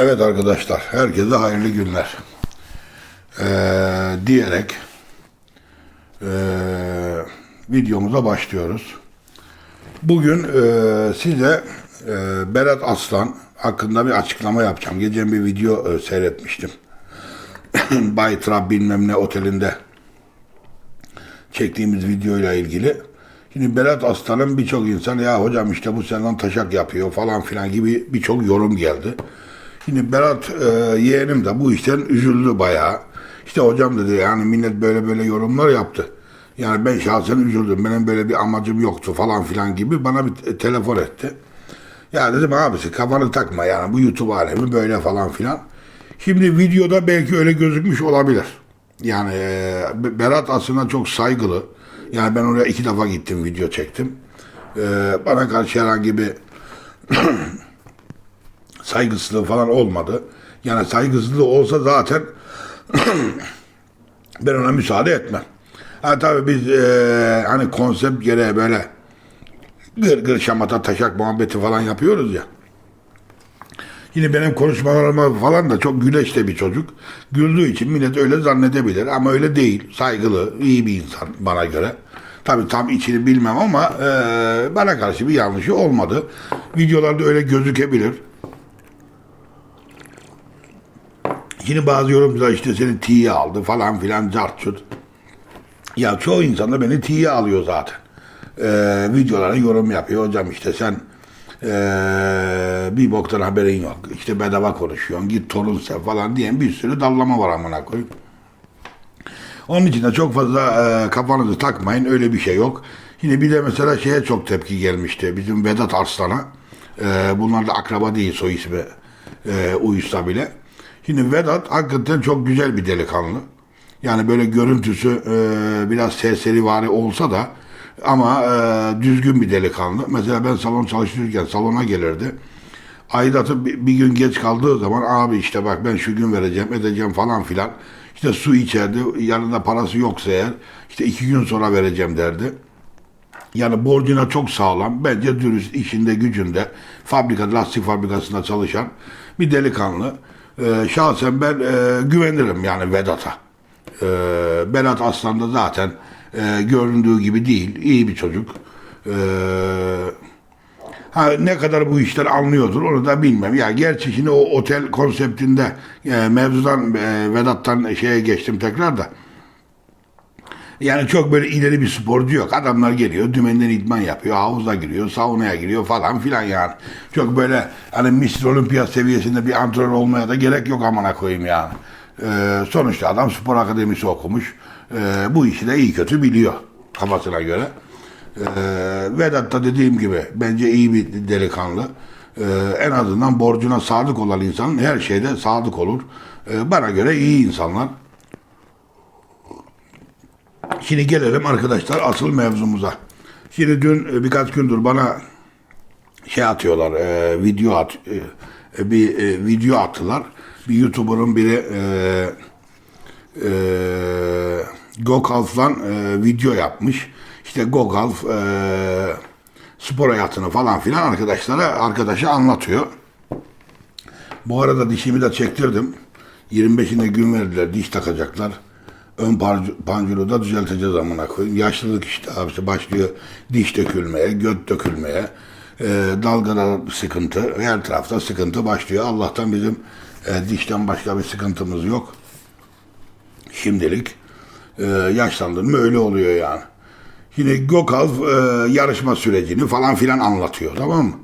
Evet arkadaşlar, herkese hayırlı günler. Ee, diyerek ee, videomuza başlıyoruz. Bugün ee, size ee, Berat Aslan hakkında bir açıklama yapacağım. Gece bir video ee, seyretmiştim. Bay Trab bilmem ne otelinde çektiğimiz videoyla ilgili. Şimdi Berat Aslan'ın birçok insan ya hocam işte bu senden taşak yapıyor falan filan gibi birçok yorum geldi. Şimdi Berat e, yeğenim de bu işten üzüldü bayağı. İşte hocam dedi yani millet böyle böyle yorumlar yaptı. Yani ben şahsen üzüldüm. Benim böyle bir amacım yoktu falan filan gibi bana bir te- telefon etti. Ya dedim abisi kafanı takma yani bu YouTube alemi böyle falan filan. Şimdi videoda belki öyle gözükmüş olabilir. Yani e, Berat aslında çok saygılı. Yani ben oraya iki defa gittim video çektim. E, bana karşı herhangi bir saygısızlığı falan olmadı. Yani saygısızlığı olsa zaten ben ona müsaade etmem. Ha tabii biz e, hani konsept gereği böyle gır gır şamata taşak muhabbeti falan yapıyoruz ya. Yine benim konuşmalarıma falan da çok güneşte bir çocuk. Güldüğü için millet öyle zannedebilir ama öyle değil. Saygılı, iyi bir insan bana göre. Tabii tam içini bilmem ama e, bana karşı bir yanlışı olmadı. Videolarda öyle gözükebilir. Şimdi bazı yorumcular işte seni tiye aldı falan filan cartçut. Ya çoğu insan da beni tiye alıyor zaten. Ee, videolara yorum yapıyor. Hocam işte sen ee, bir boktan haberin yok. İşte bedava konuşuyorsun. Git torun sev falan diyen bir sürü dallama var amına koyayım. Onun için de çok fazla e, kafanızı takmayın. Öyle bir şey yok. Yine bir de mesela şeye çok tepki gelmişti. Bizim Vedat Arslan'a. E, bunlar da akraba değil soy ismi e, uyuşsa bile. Şimdi Vedat hakikaten çok güzel bir delikanlı. Yani böyle görüntüsü e, biraz serserivari olsa da ama e, düzgün bir delikanlı. Mesela ben salon çalıştırırken salona gelirdi. Aidatı bir, gün geç kaldığı zaman abi işte bak ben şu gün vereceğim edeceğim falan filan. İşte su içerdi yanında parası yoksa eğer işte iki gün sonra vereceğim derdi. Yani borcuna çok sağlam, bence dürüst, işinde gücünde, fabrika, lastik fabrikasında çalışan bir delikanlı. Ee, şahsen ben e, güvenirim yani Vedat'a. Ee, Berat Aslan da zaten e, göründüğü gibi değil, iyi bir çocuk. Ee, ha, ne kadar bu işler anlıyordur onu da bilmem. Ya gerçi şimdi o otel konseptinde e, mevzudan e, Vedat'tan şeye geçtim tekrar da. Yani çok böyle ileri bir sporcu yok. Adamlar geliyor, dümenden idman yapıyor, havuza giriyor, saunaya giriyor falan filan yani. Çok böyle hani Mr. Olimpiyat seviyesinde bir antrenör olmaya da gerek yok amına koyayım yani. Ee, sonuçta adam spor akademisi okumuş. Ee, bu işi de iyi kötü biliyor kafasına göre. Ee, Vedat da dediğim gibi bence iyi bir delikanlı. Ee, en azından borcuna sadık olan insan her şeyde sadık olur. Ee, bana göre iyi insanlar. Şimdi gelelim arkadaşlar asıl mevzumuza. Şimdi dün e, birkaç gündür bana şey atıyorlar, e, video at, e, bir e, video attılar. Bir YouTuber'ın biri e, e, Gokalf'dan e, video yapmış. İşte Gokalf e, spor hayatını falan filan arkadaşlara arkadaşa anlatıyor. Bu arada dişimi de çektirdim. 25'inde gün verdiler, diş takacaklar. Ön pancuru da düzelteceğiz amına koyayım. Yaşlılık işte abisi başlıyor diş dökülmeye, göt dökülmeye, e, dalgada sıkıntı, her tarafta sıkıntı başlıyor. Allah'tan bizim e, dişten başka bir sıkıntımız yok. Şimdilik e, yaşlandın mı öyle oluyor yani. Yine Gökalp e, yarışma sürecini falan filan anlatıyor tamam mı?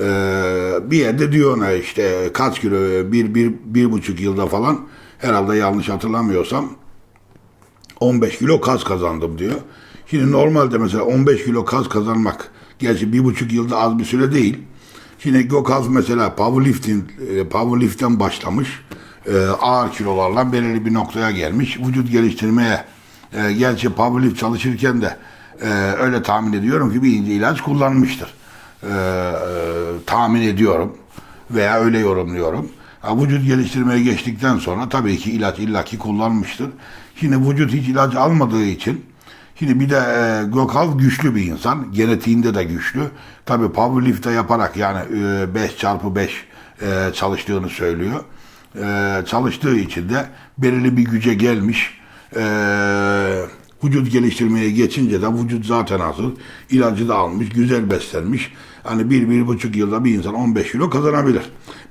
E, bir yerde diyor ona işte kaç kilo bir, bir, bir buçuk yılda falan herhalde yanlış hatırlamıyorsam 15 kilo kas kazandım diyor. Şimdi normalde mesela 15 kilo kas kazanmak gerçi bir buçuk yılda az bir süre değil. Şimdi Gökalp mesela powerlifting, e, powerlift'ten başlamış. E, ağır kilolarla belirli bir noktaya gelmiş. Vücut geliştirmeye e, gerçi powerlift çalışırken de öyle tahmin ediyorum ki bir ilaç kullanmıştır. Tahmin ediyorum veya öyle yorumluyorum. Vücut geliştirmeye geçtikten sonra tabii ki ilaç illaki kullanmıştır. Şimdi vücut hiç ilaç almadığı için Şimdi bir de e, Gökalp güçlü bir insan. Genetiğinde de güçlü. Tabii powerlift'te yaparak yani e, 5 çarpı 5 e, çalıştığını söylüyor. E, çalıştığı için de belirli bir güce gelmiş. E, vücut geliştirmeye geçince de vücut zaten hazır. İlacı da almış, güzel beslenmiş. Hani bir, bir buçuk yılda bir insan 15 kilo kazanabilir.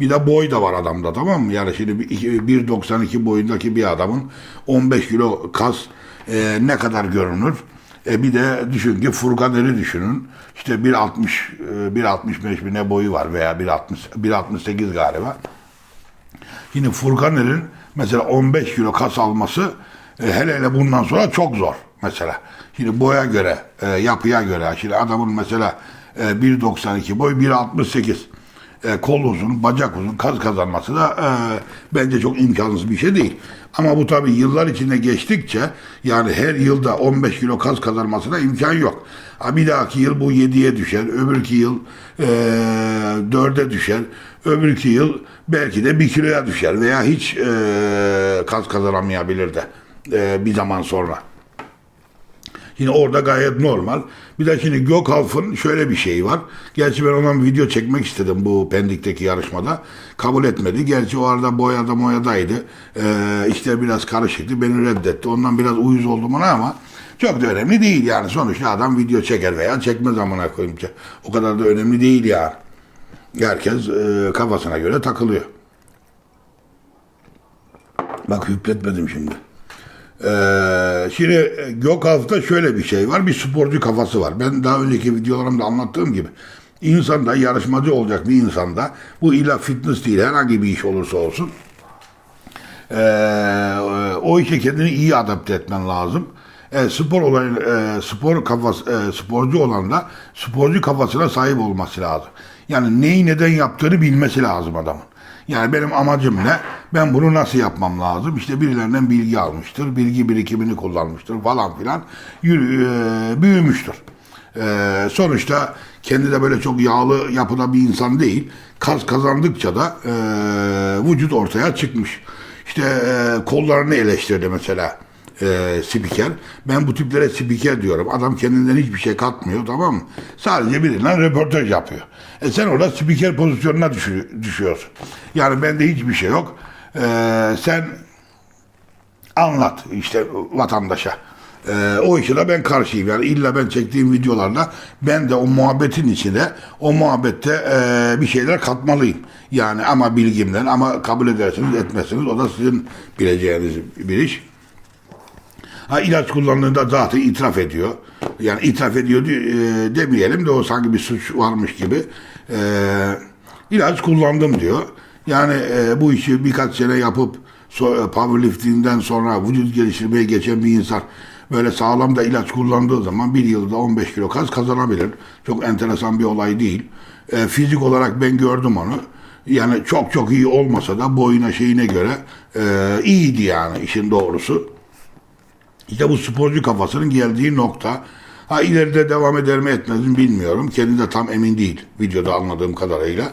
Bir de boy da var adamda tamam mı? Yani şimdi bir- iki- 1.92 boyundaki bir adamın 15 kilo kas e, ne kadar görünür? E bir de düşün ki Furkaner'i düşünün. İşte 1.60 e, 1.65 bir ne boyu var veya 1.60 1.68 galiba. Yine Furkaner'in mesela 15 kilo kas alması e, hele hele bundan sonra çok zor mesela. Şimdi boya göre, e, yapıya göre. Şimdi adamın mesela e, 1.92 boy 1.68 e, kol uzun, bacak uzun, kas kazanması da e, bence çok imkansız bir şey değil. Ama bu tabii yıllar içinde geçtikçe yani her yılda 15 kilo kas kazanmasına imkan yok. Ha, bir dahaki yıl bu 7'ye düşer, öbürki yıl e, 4'e düşer, öbürki yıl belki de 1 kiloya düşer veya hiç e, kas kazanamayabilir de e, bir zaman sonra. Yine orada gayet normal. Bir de şimdi Gökalp'ın şöyle bir şeyi var. Gerçi ben ondan bir video çekmek istedim bu Pendik'teki yarışmada. Kabul etmedi. Gerçi o arada boyada moyadaydı. Ee, işte biraz karışıktı. Beni reddetti. Ondan biraz uyuz oldum ona ama çok da önemli değil yani. Sonuçta adam video çeker veya çekmez amına koyayım. O kadar da önemli değil yani. Herkes e, kafasına göre takılıyor. Bak hüpletmedim şimdi. Ee, şimdi Gökalp'ta şöyle bir şey var. Bir sporcu kafası var. Ben daha önceki videolarımda anlattığım gibi insanda yarışmacı olacak bir insanda bu illa fitness değil herhangi bir iş olursa olsun ee, o işe kendini iyi adapte etmen lazım. E, spor olayın e, spor kafası e, sporcu olan da sporcu kafasına sahip olması lazım. Yani neyi neden yaptığını bilmesi lazım adamın. Yani benim amacım ne? Ben bunu nasıl yapmam lazım? İşte birilerinden bilgi almıştır, bilgi birikimini kullanmıştır falan filan. Yürü, e, büyümüştür. E, sonuçta kendi de böyle çok yağlı yapıda bir insan değil. Kas kazandıkça da e, vücut ortaya çıkmış. İşte e, kollarını eleştirdi mesela e, spiker. Ben bu tiplere spiker diyorum. Adam kendinden hiçbir şey katmıyor tamam mı? Sadece birinden röportaj yapıyor. E sen orada spiker pozisyonuna düşü- düşüyorsun. Yani bende hiçbir şey yok. E, sen anlat işte vatandaşa. Ee, o işe de ben karşıyım. Yani illa ben çektiğim videolarda ben de o muhabbetin içine o muhabbette e, bir şeyler katmalıyım. Yani ama bilgimden ama kabul edersiniz etmezsiniz o da sizin bileceğiniz bir iş. Ha ilaç kullandığında zaten itiraf ediyor. Yani itiraf ediyor e, demeyelim de o sanki bir suç varmış gibi. E, ilaç kullandım diyor. Yani e, bu işi birkaç sene yapıp so, powerlifting'den sonra vücut geliştirmeye geçen bir insan böyle sağlam da ilaç kullandığı zaman bir yılda 15 kilo kas kazanabilir. Çok enteresan bir olay değil. E, fizik olarak ben gördüm onu. Yani çok çok iyi olmasa da boyuna şeyine göre e, iyiydi yani işin doğrusu. İşte bu sporcu kafasının geldiği nokta. Ha ileride devam eder mi etmez mi bilmiyorum. Kendi de tam emin değil videoda anladığım kadarıyla.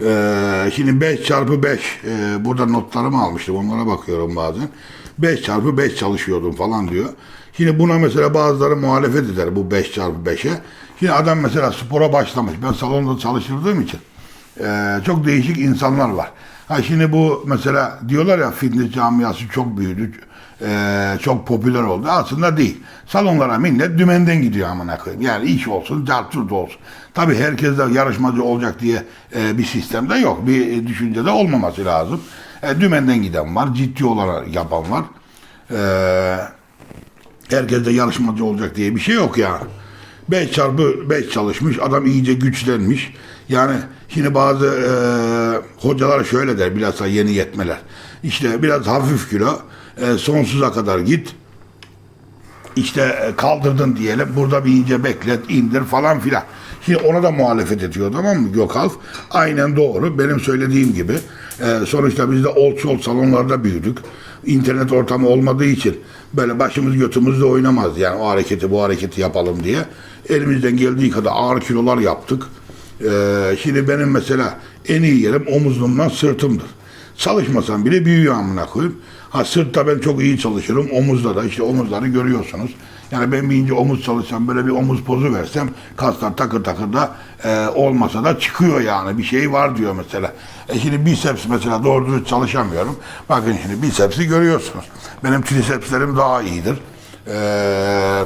Ee, şimdi 5 çarpı 5 e, burada notlarımı almıştım onlara bakıyorum bazen. 5 çarpı 5 çalışıyordum falan diyor. Şimdi buna mesela bazıları muhalefet eder bu 5 çarpı 5'e. Şimdi adam mesela spora başlamış. Ben salonda çalıştırdığım için e, çok değişik insanlar var. Ha şimdi bu mesela diyorlar ya fitness camiası çok büyüdü. E, çok popüler oldu. Aslında değil. Salonlara millet dümenden gidiyor amına koyayım. Yani iş olsun, cartçurt olsun. Tabii herkes de yarışmacı olacak diye e, bir sistemde yok. Bir düşüncede olmaması lazım. E, dümenden giden var, ciddi olarak yapan var. E, herkes de yarışmacı olacak diye bir şey yok yani. 5 çarpı 5 çalışmış, adam iyice güçlenmiş. Yani şimdi bazı e, hocalar şöyle der, bilhassa yeni yetmeler. İşte biraz hafif kilo, e, sonsuza kadar git. İşte e, kaldırdın diyelim, burada bir iyice beklet, indir falan filan. Şimdi ona da muhalefet ediyor tamam mı Gökalp? Aynen doğru. Benim söylediğim gibi. E, sonuçta biz de old school salonlarda büyüdük. İnternet ortamı olmadığı için böyle başımız götümüzle oynamaz. Yani o hareketi bu hareketi yapalım diye. Elimizden geldiği kadar ağır kilolar yaptık. E, şimdi benim mesela en iyi yerim omuzumdan sırtımdır. Çalışmasam bile büyüyor amına koyayım. Ha sırtta ben çok iyi çalışırım. Omuzda da işte omuzları görüyorsunuz. Yani ben bir omuz çalışsam böyle bir omuz pozu versem kaslar takır takır da e, olmasa da çıkıyor yani. Bir şey var diyor mesela. E şimdi biceps mesela doğru dürüst çalışamıyorum. Bakın şimdi bicepsi görüyorsunuz. Benim trisepslerim daha iyidir. E,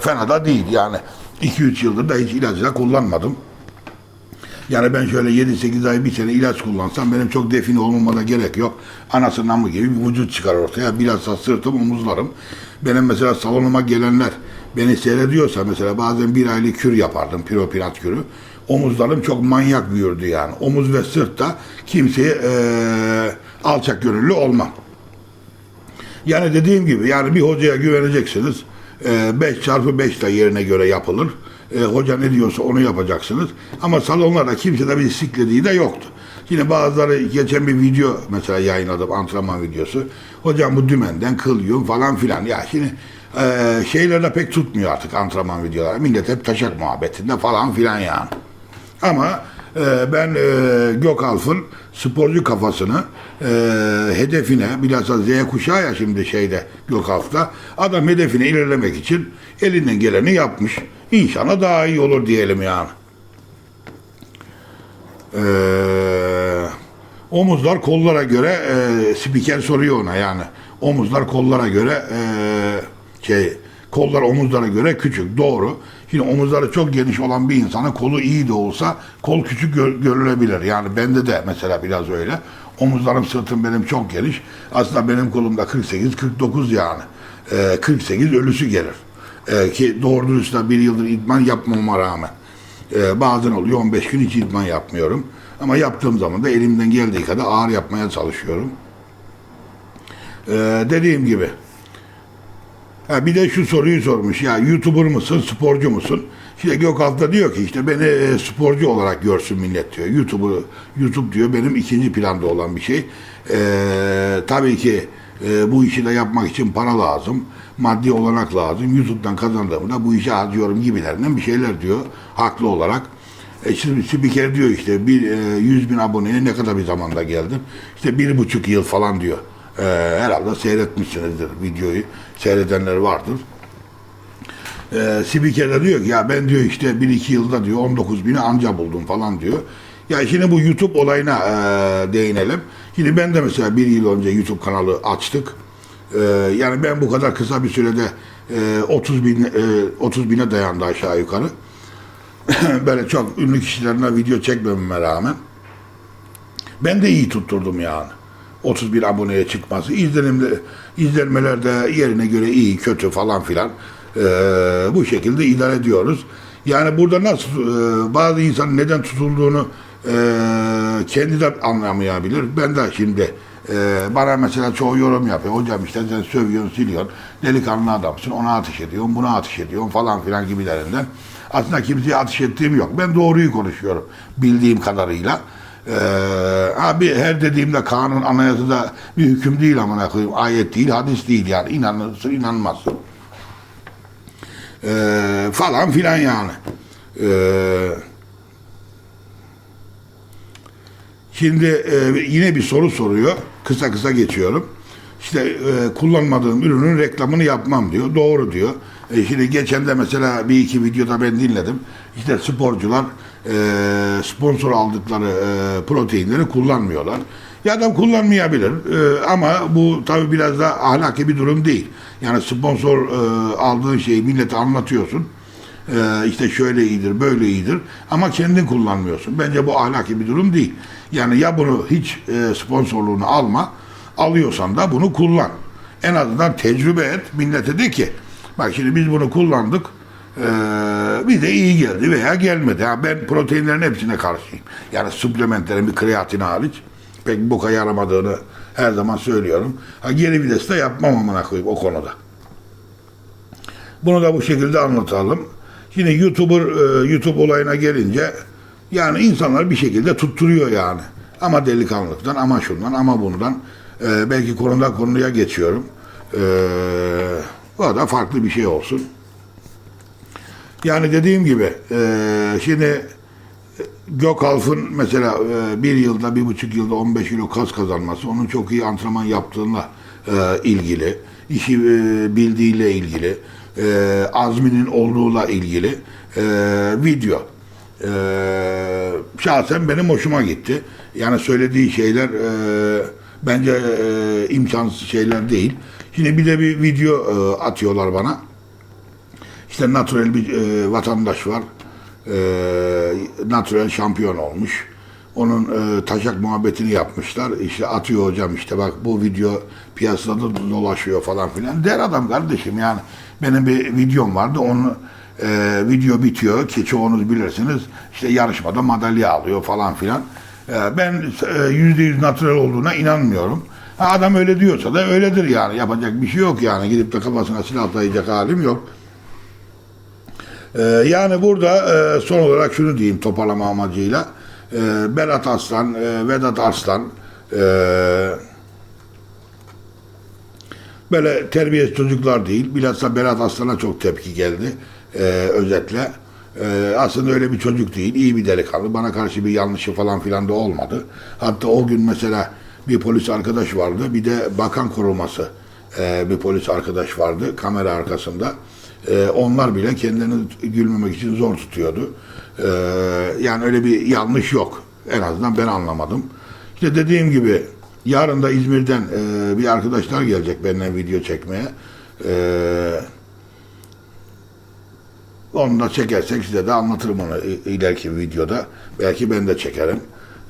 fena da değil yani. 2-3 yıldır da hiç ilaç da kullanmadım. Yani ben şöyle 7-8 ay bir sene ilaç kullansam benim çok define olmama da gerek yok. Anasının namı gibi bir vücut çıkar ortaya. Bilhassa sırtım, omuzlarım. Benim mesela salonuma gelenler beni seyrediyorsa mesela bazen bir aylık kür yapardım, piropinat kürü. Omuzlarım çok manyak büyürdü yani. Omuz ve sırtta kimseye eee, alçak gönüllü olmam. Yani dediğim gibi yani bir hocaya güveneceksiniz. 5 çarpı 5 de yerine göre yapılır. E, hoca ne diyorsa onu yapacaksınız. Ama salonlarda kimse de bir siklediği de yoktu. Yine bazıları geçen bir video mesela yayınladım antrenman videosu. Hocam bu dümenden kıl yum falan filan. Ya şimdi e, şeylerde pek tutmuyor artık antrenman videoları. Millet hep taşak muhabbetinde falan filan yani. Ama e, ben e, Gökalp'ın sporcu kafasını e, hedefine bilhassa Z kuşağı ya şimdi şeyde Gökalp'ta adam hedefine ilerlemek için elinden geleni yapmış. İnşallah daha iyi olur diyelim yani. E, omuzlar kollara göre e, spiker soruyor ona yani. Omuzlar kollara göre e, şey kollar omuzlara göre küçük. Doğru. Şimdi omuzları çok geniş olan bir insanın kolu iyi de olsa kol küçük gör- görülebilir. Yani bende de mesela biraz öyle. Omuzlarım sırtım benim çok geniş. Aslında benim kolumda 48-49 yani. E, 48 ölüsü gelir. E, ki doğru dürüst bir yıldır idman yapmama rağmen. E, bazen oluyor 15 gün hiç idman yapmıyorum. Ama yaptığım zaman da elimden geldiği kadar ağır yapmaya çalışıyorum. E, dediğim gibi Ha bir de şu soruyu sormuş ya YouTuber mısın, sporcu musun? İşte Gökalp da diyor ki işte beni e, sporcu olarak görsün millet diyor. YouTuber, YouTube diyor benim ikinci planda olan bir şey. Ee, tabii ki e, bu işi de yapmak için para lazım. Maddi olanak lazım. YouTube'dan kazandığımı da bu işe harcıyorum gibilerinden bir şeyler diyor. Haklı olarak. E şimdi spiker diyor işte bir e, 100 bin aboneye ne kadar bir zamanda geldim. İşte bir buçuk yıl falan diyor. E, herhalde seyretmişsinizdir videoyu. Seyredenler vardır. E, spiker de diyor ki ya ben diyor işte bir iki yılda diyor 19 bini anca buldum falan diyor. Ya şimdi bu YouTube olayına e, değinelim. Şimdi ben de mesela bir yıl önce YouTube kanalı açtık. E, yani ben bu kadar kısa bir sürede e, 30 bin e, 30 bine dayandı aşağı yukarı. böyle çok ünlü kişilerine video çekmememe rağmen ben de iyi tutturdum yani. 31 aboneye çıkması. İzlenimde, izlenmelerde yerine göre iyi, kötü falan filan. Ee, bu şekilde idare ediyoruz. Yani burada nasıl e, bazı insanın neden tutulduğunu e, kendi de anlamayabilir. Ben de şimdi e, bana mesela çoğu yorum yapıyor. Hocam işte sen sövüyorsun, siliyorsun. Delikanlı adamsın, ona ateş ediyorsun, buna ateş ediyorsun falan filan gibilerinden. Aslında kimseye ateş ettiğim yok. Ben doğruyu konuşuyorum bildiğim kadarıyla. Ee, abi her dediğimde kanun anayasada bir hüküm değil amına koyayım. Ayet değil, hadis değil yani. İnanırsın, inanmazsın. Ee, falan filan yani. Ee, şimdi e, yine bir soru soruyor. Kısa kısa geçiyorum. İşte e, kullanmadığım ürünün reklamını yapmam diyor. Doğru diyor. E, şimdi geçen de mesela bir iki videoda ben dinledim. İşte sporcular e, sponsor aldıkları e, proteinleri kullanmıyorlar. Ya adam kullanmayabilir e, ama bu tabi biraz da ahlaki bir durum değil. Yani sponsor e, aldığın şeyi millete anlatıyorsun. E, işte şöyle iyidir, böyle iyidir ama kendin kullanmıyorsun. Bence bu ahlaki bir durum değil. Yani ya bunu hiç e, sponsorluğunu alma, alıyorsan da bunu kullan. En azından tecrübe et, millete de ki bak şimdi biz bunu kullandık, ee, bize iyi geldi veya gelmedi. Ha, ben proteinlerin hepsine karşıyım. Yani suplementlerin bir kreatin hariç pek boka yaramadığını her zaman söylüyorum. Ha, geri vites de yapmam amına koyayım o konuda. Bunu da bu şekilde anlatalım. Şimdi YouTuber, e, YouTube olayına gelince yani insanlar bir şekilde tutturuyor yani. Ama delikanlılıktan, ama şundan, ama bundan. E, belki konudan konuya geçiyorum. E, o da farklı bir şey olsun. Yani dediğim gibi e, şimdi Gökalp'ın mesela bir yılda, bir buçuk yılda 15 kilo kas kazanması onun çok iyi antrenman yaptığıyla e, ilgili, işi bildiğiyle ilgili, e, azminin olduğuyla ilgili e, video. E, şahsen benim hoşuma gitti. Yani söylediği şeyler e, bence e, imkansız şeyler değil. Şimdi bir de bir video e, atıyorlar bana. İşte natural bir e, vatandaş var. E, natural şampiyon olmuş. Onun e, taşak muhabbetini yapmışlar. İşte atıyor hocam işte bak bu video piyasada da dolaşıyor falan filan. Der adam kardeşim yani. Benim bir videom vardı. Onu e, video bitiyor ki çoğunuz bilirsiniz. İşte yarışmada madalya alıyor falan filan. E, ben e, yüzde yüz natural olduğuna inanmıyorum. Ha, adam öyle diyorsa da öyledir yani. Yapacak bir şey yok yani. Gidip de kafasına silah dayayacak halim yok. Ee, yani burada e, son olarak şunu diyeyim toparlama amacıyla. E, Berat Aslan, e, Vedat Arslan e, böyle terbiyesiz çocuklar değil. Bilhassa Berat Aslan'a çok tepki geldi e, özetle. E, aslında öyle bir çocuk değil. iyi bir delikanlı. Bana karşı bir yanlışı falan filan da olmadı. Hatta o gün mesela bir polis arkadaş vardı. Bir de bakan koruması bir polis arkadaş vardı kamera arkasında. Onlar bile kendilerini gülmemek için zor tutuyordu. E, yani öyle bir yanlış yok. En azından ben anlamadım. İşte dediğim gibi yarın da İzmir'den e, bir arkadaşlar gelecek benimle video çekmeye. E, onu da çekersek size de anlatırım onu ileriki videoda. Belki ben de çekerim.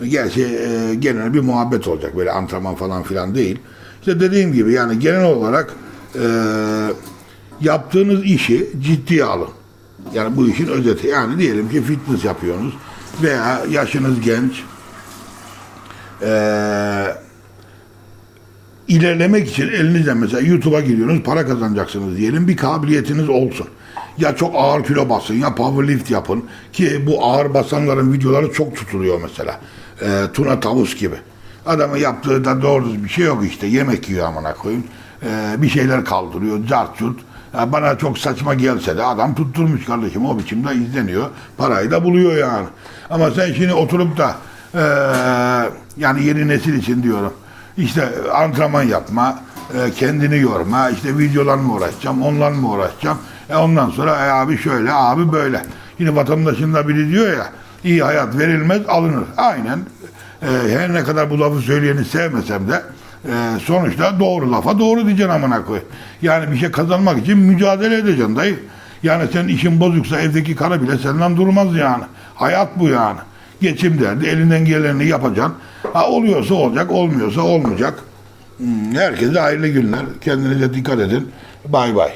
Gerçi e, genel bir muhabbet olacak. Böyle antrenman falan filan değil. İşte dediğim gibi yani genel olarak e, yaptığınız işi ciddiye alın. Yani bu işin özeti. Yani diyelim ki fitness yapıyorsunuz veya yaşınız genç. Eee ilerlemek için elinizden mesela YouTube'a giriyorsunuz para kazanacaksınız diyelim bir kabiliyetiniz olsun. Ya çok ağır kilo basın ya powerlift yapın ki bu ağır basanların videoları çok tutuluyor mesela. Ee, Tuna Tavus gibi. Adamın yaptığı da doğru bir şey yok işte yemek yiyor amına koyayım. Ee, bir şeyler kaldırıyor cart curt. Ya bana çok saçma gelse de adam tutturmuş kardeşim o biçimde izleniyor. Parayı da buluyor yani. Ama sen şimdi oturup da ee, yani yeni nesil için diyorum. İşte antrenman yapma, e, kendini yorma, işte videolarla mı uğraşacağım, onlarla mı uğraşacağım. E ondan sonra e, abi şöyle, abi böyle. Yine vatandaşın da biri diyor ya, iyi hayat verilmez, alınır. Aynen. E, her ne kadar bu lafı söyleyeni sevmesem de e, sonuçta doğru lafa doğru diyeceksin amına koy. Yani bir şey kazanmak için mücadele edeceksin dayı. Yani senin işin bozuksa evdeki karı bile senden durmaz yani. Hayat bu yani. Geçim derdi. Elinden geleni yapacaksın. Ha oluyorsa olacak, olmuyorsa olmayacak. Hmm, Herkese hayırlı günler. Kendinize dikkat edin. Bay bay.